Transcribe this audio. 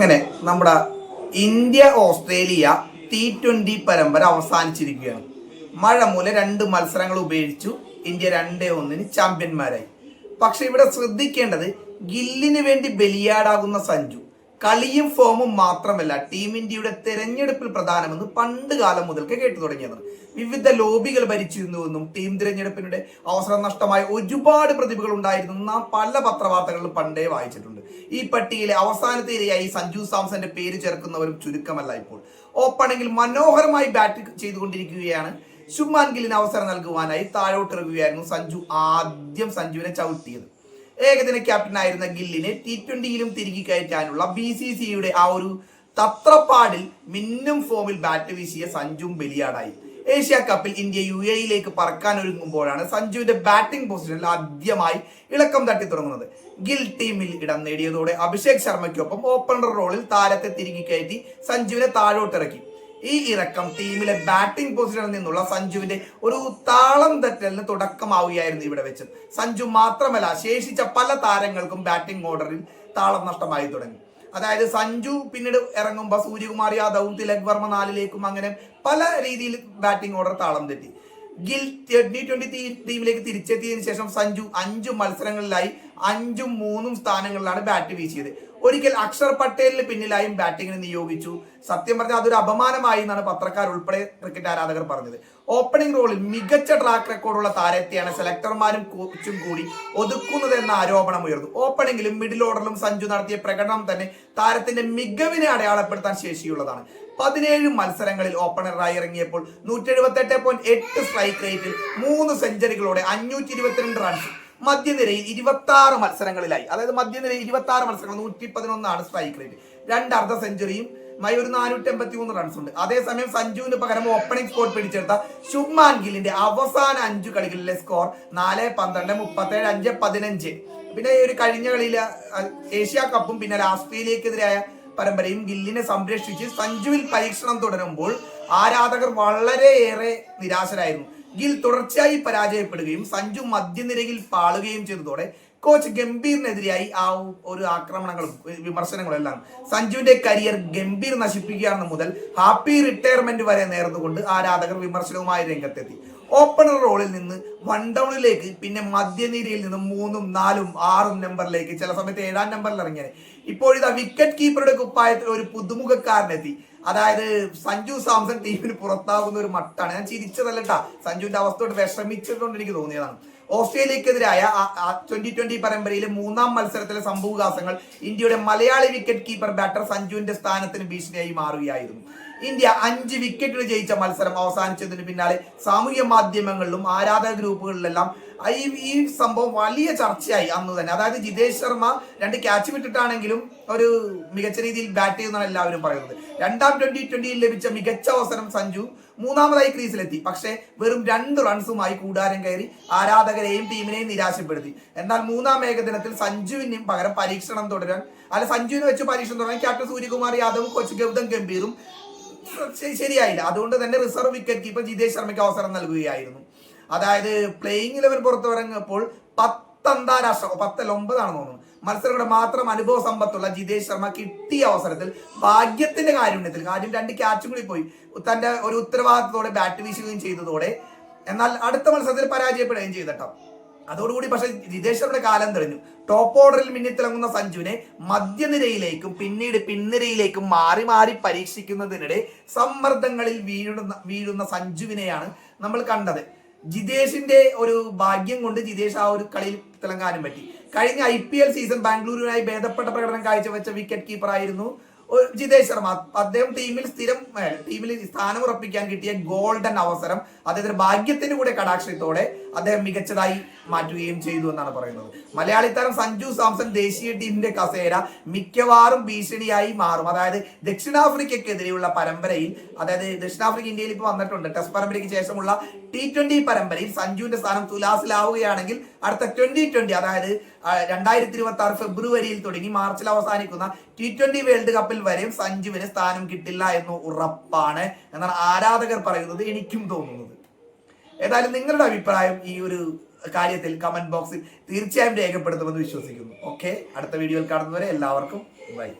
അങ്ങനെ നമ്മുടെ India Australia T twenty പരമ്പര അവസാനിച്ചിരിക്കുകയാണ്. മഴ മൂലം രണ്ട് മത്സരങ്ങൾ ഉപേക്ഷിച്ചു. ഇന്ത്യ രണ്ടേ ഒന്നിന് ചാമ്പ്യന്മാരായി പക്ഷെ ഇവിടെ ശ്രദ്ധിക്കേണ്ടത് ഗില്ലിന് വേണ്ടി ബലിയാടാകുന്ന സഞ്ജു. കളിയും ഫോമും മാത്രമല്ല ടീം ഇന്ത്യയുടെ തെരഞ്ഞെടുപ്പിൽ പ്രധാനമെന്ന് പണ്ട് കാലം മുതൽക്ക് കേട്ടു തുടങ്ങിയതാണ് വിവിധ ലോബികൾ ഭരിച്ചിരുന്നുവെന്നും ടീം തിരഞ്ഞെടുപ്പിനിടെ അവസരം നഷ്ടമായ ഒരുപാട് പ്രതിഭകൾ ഉണ്ടായിരുന്നു നാം പല പത്രവാർത്തകളിലും പണ്ടേ വായിച്ചിട്ടുണ്ട്. ഈ പട്ടികയിലെ അവസാനത്തെ ഇരയായി സഞ്ജു സാംസന്റെ പേര് ചേർക്കുന്നവരും ചുരുക്കമല്ല ഇപ്പോൾ. ഓപ്പണിംഗിൽ മനോഹരമായി ബാറ്റ് ചെയ്തുകൊണ്ടിരിക്കുകയാണ്. ശുഭ്മാൻ ഗില്ലിന് അവസരം നൽകുവാനായി താഴോട്ടിറങ്ങുകയായിരുന്നു സഞ്ജു ആദ്യം സഞ്ജുവിനെ ചവിട്ടിയത്. ഏകദിന ക്യാപ്റ്റനായിരുന്ന ഗില്ലിനെ ടി ട്വന്റിയിലും തിരികെ കയറ്റാനുള്ള ബി സി സിയുടെ ആ ഒരു തത്രപ്പാടിൽ മിന്നും ഫോമിൽ ബാറ്റ് വീശിയ സഞ്ജും ബലിയാടായി. ഏഷ്യ കപ്പിൽ ഇന്ത്യ യു എയിലേക്ക് പറക്കാൻ ഒരുങ്ങുമ്പോഴാണ് സഞ്ജുവിന്റെ ബാറ്റിംഗ് പൊസിഷനിൽ ആദ്യമായി ഇളക്കം തട്ടി തുടങ്ങുന്നത്. ഗിൽ ടീമിൽ ഇടം നേടിയതോടെ അഭിഷേക് ശർമ്മയ്ക്കൊപ്പം ഓപ്പണർ റോളിൽ താരത്തെ തിരികെ കയറ്റി സഞ്ജുവിനെ താഴോട്ടിറക്കി. ഈ ഇറക്കം ടീമിലെ ബാറ്റിംഗ് പൊസിഷനിൽ നിന്നുള്ള സഞ്ജുവിന്റെ ഒരു താളം തെറ്റലിന് തുടക്കമാവുകയായിരുന്നു ഇവിടെ വെച്ച്. സഞ്ജു മാത്രമല്ല ശേഷിച്ച പല താരങ്ങൾക്കും ബാറ്റിംഗ് ഓർഡറിൽ താളം നഷ്ടമായി തുടങ്ങി. അതായത് സഞ്ജു പിന്നീട് ഇറങ്ങുമ്പോൾ സൂര്യകുമാർ യാദവും തിലക് വർമ്മ നാലിലേക്കും അങ്ങനെ പല രീതിയിൽ ബാറ്റിംഗ് ഓർഡർ താളം തെറ്റി. ഗിൽ ട്വന്റി ട്വന്റി ടീമിലേക്ക് തിരിച്ചെത്തിയതിനു ശേഷം സഞ്ജു അഞ്ചു മത്സരങ്ങളിലായി അഞ്ചും മൂന്നും സ്ഥാനങ്ങളിലാണ് ബാറ്റ് വീശിയത്. ഒരിക്കൽ അക്ഷർ പട്ടേലിന് പിന്നിലായും ബാറ്റിങ്ങിന് നിയോഗിച്ചു. സത്യം പറഞ്ഞാൽ അതൊരു അപമാനമായി എന്നാണ് പത്രക്കാർ ഉൾപ്പെടെ ക്രിക്കറ്റ് ആരാധകർ പറഞ്ഞത്. ഓപ്പണിംഗ് റോളിൽ മികച്ച ട്രാക്ക് റെക്കോർഡുള്ള താരത്തെയാണ് സെലക്ടർമാരും കോച്ചും കൂടി ഒതുക്കുന്നത് എന്ന ആരോപണം ഉയർന്നു. ഓപ്പണിംഗിലും മിഡിൽ ഓർഡറിലും സഞ്ജു നടത്തിയ പ്രകടനം തന്നെ താരത്തിന്റെ മികവിനെ അടയാളപ്പെടുത്താൻ ശേഷിയുള്ളതാണ്. പതിനേഴ് മത്സരങ്ങളിൽ ഓപ്പണറായി ഇറങ്ങിയപ്പോൾ നൂറ്റി എഴുപത്തി പോയിന്റ് എട്ട് സ്ട്രൈക്ക് റേറ്റിൽ മൂന്ന് സെഞ്ചുറികളോടെ അഞ്ഞൂറ്റി ഇരുപത്തിരണ്ട് റൺസ് മധ്യനിരയിൽ ഇരുപത്തി ആറ് മത്സരങ്ങളിലായി. അതായത് മധ്യനിരയിൽ ഇരുപത്തി ആറ് മത്സരങ്ങൾ നൂറ്റി പതിനൊന്നാണ് സ്ട്രൈക്ക് റേറ്റ് രണ്ട് അർദ്ധ സെഞ്ചുറിയും മൈ ഒരു നാനൂറ്റി എൺപത്തി മൂന്ന് റൺസ് ഉണ്ട്. അതേസമയം സഞ്ജുവിന് പകരം ഓപ്പണിംഗ് സ്കോർ പിടിച്ചെടുത്ത ശുഭ്മാൻ ഗില്ലിന്റെ അവസാന അഞ്ചു കളികളിലെ സ്കോർ നാല് പന്ത്രണ്ട് മുപ്പത്തേഴ് അഞ്ച് പതിനഞ്ച്. പിന്നെ ഈ ഒരു കഴിഞ്ഞ കളിയിലെ ഏഷ്യ കപ്പും പിന്നെ ഓസ്ട്രേലിയക്കെതിരായ പരമ്പരയും ഗില്ലിനെ സംരക്ഷിച്ച് സഞ്ജുവിൽ പരീക്ഷണം തുടരുമ്പോൾ ആരാധകർ വളരെയേറെ നിരാശരായിരുന്നു. ഗിൽ തുടർച്ചയായി പരാജയപ്പെടുകയും സഞ്ജു മധ്യനിരയിൽ പാളുകയും ചെയ്തതോടെ കോച്ച് ഗംഭീറിനെതിരെയായി ആ ഒരു ആക്രമണങ്ങളും വിമർശനങ്ങളും എല്ലാം സഞ്ജുവിന്റെ കരിയർ ഗംഭീർ നശിപ്പിക്കുകയാണെന്ന് മുതൽ ഹാപ്പി റിട്ടയർമെന്റ് വരെ നേർന്നുകൊണ്ട് ആരാധകർ വിമർശനവുമായി രംഗത്തെത്തി. ഓപ്പണർ റോളിൽ നിന്ന് വൺ ഡൗണിലേക്ക് പിന്നെ മധ്യനിരയിൽ നിന്ന് മൂന്നും നാലും ആറും നമ്പറിലേക്ക് ചില സമയത്ത് ഏഴാം നമ്പറിൽ ഇറങ്ങിയത്. ഇപ്പോഴിതാ വിക്കറ്റ് കീപ്പറുടെ കുപ്പായത്തിൽ ഒരു പുതുമുഖക്കാരനെത്തി. അതായത് സഞ്ജു സാംസൺ ടീമിന് പുറത്താകുന്ന ഒരു മട്ടാണ്. ഞാൻ ചിരിച്ചതല്ലട്ടാ. സഞ്ജുവിന്റെ അവസ്ഥയോട് വിഷമിച്ചതുകൊണ്ട് എനിക്ക് തോന്നിയതാണ്. ഓസ്ട്രേലിയക്കെതിരായ ട്വന്റി ട്വന്റി പരമ്പരയിലെ മൂന്നാം മത്സരത്തിലെ സംഭവകാസങ്ങൾ ഇന്ത്യയുടെ മലയാളി വിക്കറ്റ് കീപ്പർ ബാറ്റർ സഞ്ജുവിന്റെ സ്ഥാനത്തിന് ഭീഷണിയായി മാറുകയായിരുന്നു. ഇന്ത്യ അഞ്ച് വിക്കറ്റുകൾ ജയിച്ച മത്സരം അവസാനിച്ചതിന് പിന്നാലെ സാമൂഹ്യ മാധ്യമങ്ങളിലും ആരാധക ഗ്രൂപ്പുകളിലെല്ലാം ഈ ഈ സംഭവം വലിയ ചർച്ചയായി അന്ന് തന്നെ. അതായത് ജിതേഷ് ശർമ്മ രണ്ട് ക്യാച്ച് വിട്ടിട്ടാണെങ്കിലും ഒരു മികച്ച രീതിയിൽ ബാറ്റ് ചെയ്യുന്നതാണ് എല്ലാവരും പറയുന്നത്. രണ്ടാം ട്വന്റി ട്വന്റിയിൽ ലഭിച്ച മികച്ച അവസരം സഞ്ജു മൂന്നാമതായി ക്രീസിലെത്തി. പക്ഷേ വെറും രണ്ട് റൺസുമായി കൂടാരം കയറി ആരാധകരെയും ടീമിനെയും നിരാശപ്പെടുത്തി. എന്നാൽ മൂന്നാം ഏകദിനത്തിൽ സഞ്ജുവിനും പകരം പരീക്ഷണം തുടരാൻ അല്ല സഞ്ജുവിനെ വെച്ച് പരീക്ഷണം തുടരാൻ ക്യാപ്റ്റൻ സൂര്യകുമാർ യാദവും കോച്ച് ഗൗതം ഗംഭീറും ശരിയായില്ല. അതുകൊണ്ട് തന്നെ റിസർവ് വിക്കറ്റ് കീപ്പർ ജിതേഷ് ശർമ്മയ്ക്ക് അവസരം നൽകുകയായിരുന്നു. അതായത് പ്ലേയിങ് ഇലവൻ പുറത്തിറങ്ങിയപ്പോൾ പത്ത് അന്താരാഷ്ട്ര പത്തല്ല ഒമ്പതാണ് തോന്നുന്നു. മത്സരങ്ങളുടെ മാത്രം അനുഭവ സമ്പത്തുള്ള ജിതേഷ് ശർമ്മ കിട്ടിയ അവസരത്തിൽ ഭാഗ്യത്തിന്റെ കാരുണ്യത്തിൽ കാര്യം രണ്ട് ക്യാച്ചും കൂടി പോയി. തന്റെ ഒരു ഉത്തരവാദിത്തത്തോടെ ബാറ്റ് വീശുകയും ചെയ്തതോടെ. എന്നാൽ അടുത്ത മത്സരത്തിൽ പരാജയപ്പെടുകയും ചെയ്തട്ടോ അതോടുകൂടി പക്ഷെ ജിതേശ്വരുടെ കാലം തെളിഞ്ഞു. ടോപ്പ് ഓർഡറിൽ മിന്നിത്തിളങ്ങുന്ന സഞ്ജുവിനെ മധ്യനിരയിലേക്കും പിന്നീട് പിൻനിരയിലേക്കും മാറി മാറി പരീക്ഷിക്കുന്നതിനിടെ സമ്മർദ്ദങ്ങളിൽ വീഴുന്ന വീഴുന്ന സഞ്ജുവിനെയാണ് നമ്മൾ കണ്ടത്. ജിതേഷിന്റെ ഒരു ഭാഗ്യം കൊണ്ട് ജിതേഷ് ആ ഒരു കളിയിൽ തിളങ്ങാനും പറ്റി. കഴിഞ്ഞ ഐ പി എൽ സീസൺ ബാംഗ്ലൂരിനായി ഭേദപ്പെട്ട പ്രകടനം കാഴ്ചവെച്ച വിക്കറ്റ് കീപ്പർ ആയിരുന്നു ജിതേഷ് ശർമ്മ. അദ്ദേഹം ടീമിൽ സ്ഥിരം ടീമിൽ സ്ഥാനം ഉറപ്പിക്കാൻ കിട്ടിയ ഗോൾഡൻ അവസരം അദ്ദേഹത്തിന്റെ ഭാഗ്യത്തിന് കൂടെ കടാക്ഷത്തോടെ അദ്ദേഹം മികച്ചതായി മാറ്റുകയും ചെയ്തു എന്നാണ് പറയുന്നത്. മലയാളി താരം സഞ്ജു സാംസൺ ദേശീയ ടീമിന്റെ കസേര മിക്കവാറും ഭീഷണിയായി മാറും. അതായത് ദക്ഷിണാഫ്രിക്കക്കെതിരെയുള്ള പരമ്പരയിൽ അതായത് ദക്ഷിണാഫ്രിക്ക ഇന്ത്യയിൽ ഇപ്പോൾ വന്നിട്ടുണ്ട്. ടെസ്റ്റ് പരമ്പരയ്ക്ക് ശേഷമുള്ള ടി ട്വന്റി പരമ്പരയിൽ സഞ്ജുവിന്റെ സ്ഥാനം തുലാസിലാവുകയാണെങ്കിൽ അടുത്ത ട്വന്റി ട്വന്റി അതായത് രണ്ടായിരത്തി ഇരുപത്തി ആറ് ഫെബ്രുവരിയിൽ തുടങ്ങി മാർച്ചിൽ അവസാനിക്കുന്ന ടി ട്വന്റി വേൾഡ് കപ്പിൽ വരെയും സഞ്ജുവിന് സ്ഥാനം കിട്ടില്ല എന്ന് ഉറപ്പാണ് എന്നാണ് ആരാധകർ പറയുന്നത് എനിക്കും തോന്നുന്നത്. ഏതായാലും നിങ്ങളുടെ അഭിപ്രായം ഈ ഒരു കാര്യത്തിൽ കമന്റ് ബോക്സിൽ തീർച്ചയായും രേഖപ്പെടുത്തുമെന്ന് വിശ്വസിക്കുന്നു. ഓക്കെ അടുത്ത വീഡിയോയിൽ കാണുന്നവരെ എല്ലാവർക്കും ബൈ